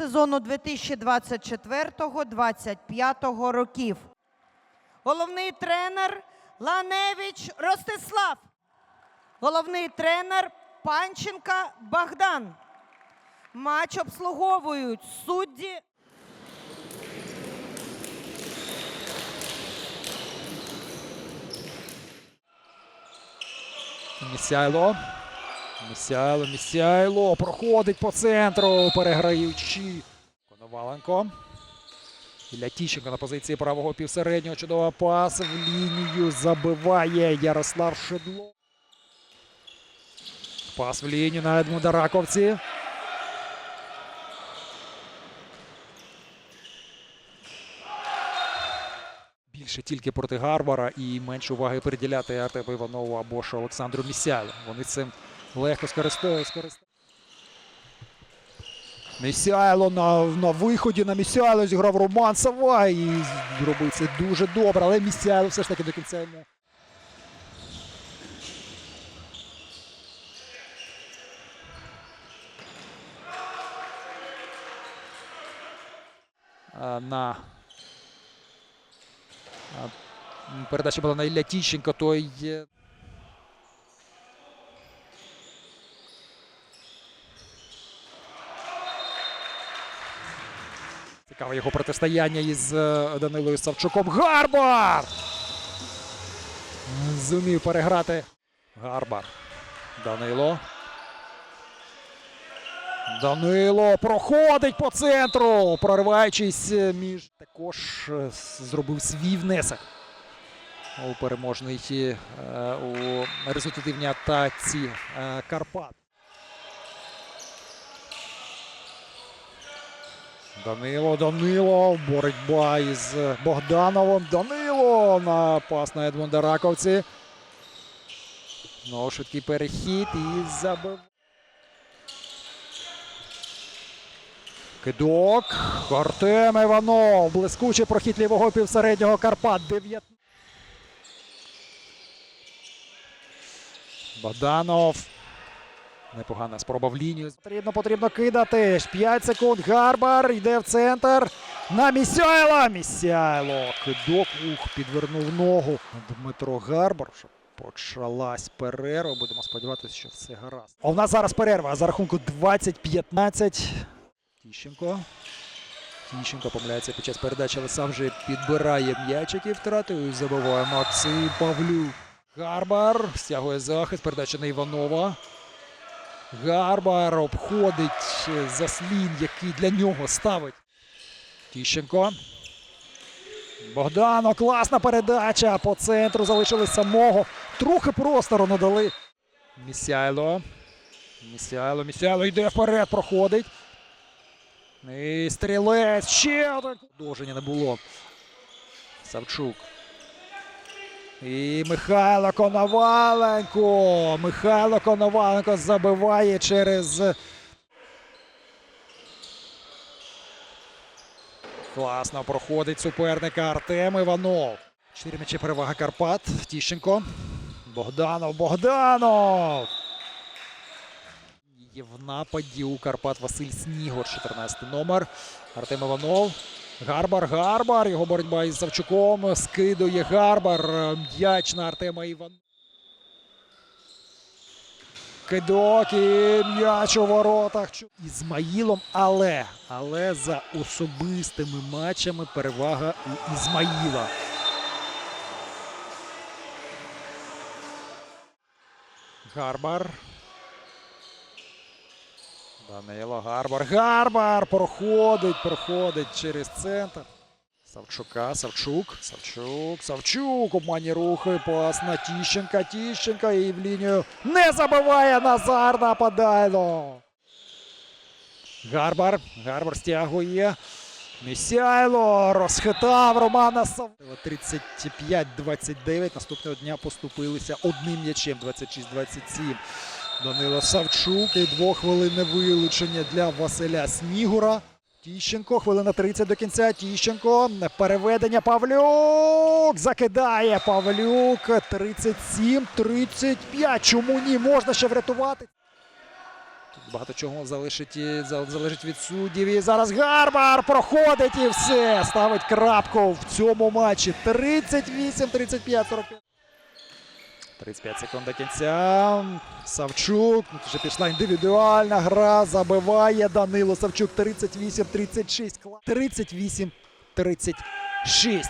сезону 2024-2025 років. Головний тренер Ланевич Ростислав. Головний тренер Панченка Богдан. Матч обслуговують судді Місяйло. Місяйло, Місяйло проходить по центру, переграючи. Коноваленко. Ілля Тіщенко на позиції правого півсереднього. Чудова пас в лінію забиває Ярослав Шедло. Пас в лінію на Едмунда Раковці. Більше тільки проти Гарбара і менше уваги приділяти Артему Іванову або ж Олександру Місялю. Вони цим легко скористаються. Місяйло на, на виході на Місяйло зіграв Роман Савай і зробив це дуже добре, але Місяйло все ж таки до кінця. А, На Передача була на Ілля Тіщенко, той. Цікаве його протистояння із е, Данилою Савчуком. Гарбар! Зумів переграти. Гарбар. Данило. Данило проходить по центру, прориваючись е, між. Також е, зробив свій внесок у переможний е, у результативній атаці Карпат. Данило, Данило, боротьба із Богдановим. Данило на пас на Едмунда Раковці. Знову швидкий перехід і забив. Кидок. Артем Іванов. Блискучий прохід лівого півсереднього Карпат. 9. Богданов. Непогана спроба в лінію. Потрібно, потрібно кидати. 5 секунд. Гарбар йде в центр. На Місяйла. Місяйло. Кидок. Ух, підвернув ногу. Дмитро Гарбар. Почалась перерва. Будемо сподіватися, що все гаразд. А у нас зараз перерва за рахунку 20-15. Тіщенко. Тіщенко помиляється під час передачі, але сам вже підбирає м'ячик і втратив. Забиває Максим Павлюк. Гарбар стягує захист. Передача на Іванова. Гарбар обходить е, заслін, який для нього ставить. Тіщенко. Богдано, класна передача. По центру залишили самого. Трохи простору надали. Місяйло. Місяйло, Місяйло йде вперед, проходить. І стрілець. Ще один. Продовження не було. Савчук. І Михайло Коноваленко. Михайло Коноваленко забиває через. Класно проходить суперника Артем Іванов. Чотири м'ячі перевага Карпат. Тіщенко. Богданов. Богданов. Є в нападі у Карпат Василь Снігор, 14 номер. Артем Іванов. Гарбар, Гарбар. Його боротьба із Савчуком. Скидує Гарбар. М'яч на Артема Іван. Кидок і м'яч у воротах. Ізмаїлом, але, але за особистими матчами перевага у Ізмаїла. Гарбар. Данило Гарбар. Гарбар проходить, проходить через центр. Савчука, Савчук, Савчук, Савчук. Обманні рухи. Пас на Тіщенка. Тіщенка і в лінію не забиває Назар Нападайло. Гарбар. Гарбар стягує. Місяйло розхитав Романа Сав. 35-29. Наступного дня поступилися одним м'ячем 26-27. Данило Савчук і двохвилинне вилучення для Василя Снігура. Тіщенко, хвилина 30 до кінця. Тіщенко. Переведення Павлюк. Закидає Павлюк. 37-35. Чому ні? Можна ще врятувати. Тут багато чого залишить, залежить від суддів. І зараз Гарбар проходить і все. Ставить крапку в цьому матчі. 38, 35, секунд до кінця. Савчук. Вже пішла індивідуальна гра. Забиває Данило Савчук. 38-36. 38-36.